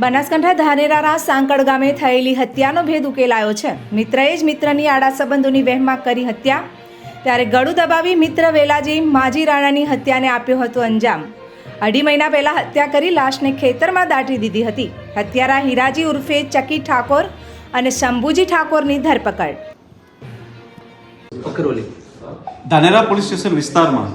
બનાસકાંઠા ધાનેરાના સાંકળ ગામે થયેલી હત્યાનો ભેદ ઉકેલાયો છે. મિત્રએ જ મિત્રની આડા સંબંધોની વહેમાં કરી હત્યા. ત્યારે ગળું દબાવી મિત્ર વેલાજી માજી રાણાની હત્યાને આપ્યો હતો અંજામ. અઢી મહિના પહેલા હત્યા કરી લાશને ખેતરમાં દાટી દીધી હતી. હત્યારા હીરાજી ઉર્ફે ચકી ઠાકોર અને શંભુજી ઠાકોરની ધરપકડ. ધાનેરા પોલીસ સ્ટેશન વિસ્તારમાં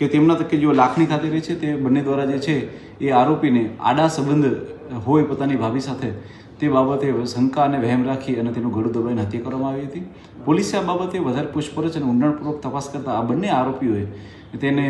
કે તેમના તકે જેઓ લાખણી ખાતે રહે છે તે બંને દ્વારા જે છે એ આરોપીને આડા સંબંધ હોય પોતાની ભાભી સાથે તે બાબતે શંકા અને વહેમ રાખી અને તેનું ગળું દબાઈને હત્યા કરવામાં આવી હતી. પોલીસે આ બાબતે વધારે પૂછપરછ અને ઊંડાણપૂર્વક તપાસ કરતાં આ બંને આરોપીઓએ તેને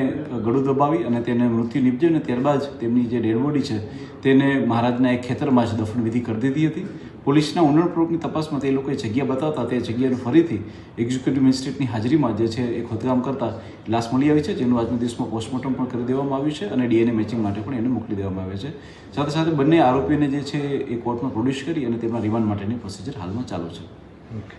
ગળું દબાવી અને તેને મૃત્યુ નીપજ્યું અને ત્યારબાદ તેમની જે ડેડબોડી છે તેને મહારાજના એક ખેતરમાં જ દફનવિધિ કરી દીધી હતી. પોલીસના ઊંડાણપૂર્વકની તપાસમાં તે લોકોએ જગ્યા બતાવતા તે જગ્યાને ફરીથી એક્ઝિક્યુટિવ મેજિસ્ટ્રેટની હાજરીમાં જે છે એ ખોદકામ કરતા લાશ મળી આવી છે, જેનું આજના દિવસમાં પોસ્ટમોર્ટમ પણ કરી દેવામાં આવ્યું છે અને ડીએનએ મેચિંગ માટે પણ એને મોકલી દેવામાં આવે છે. સાથે સાથે બંને આરોપીને જે છે એ કોર્ટમાં પ્રોડ્યુસ કરી અને તેમના રિમાન્ડ માટેની પ્રોસિજર હાલમાં ચાલુ છે. ઓકે.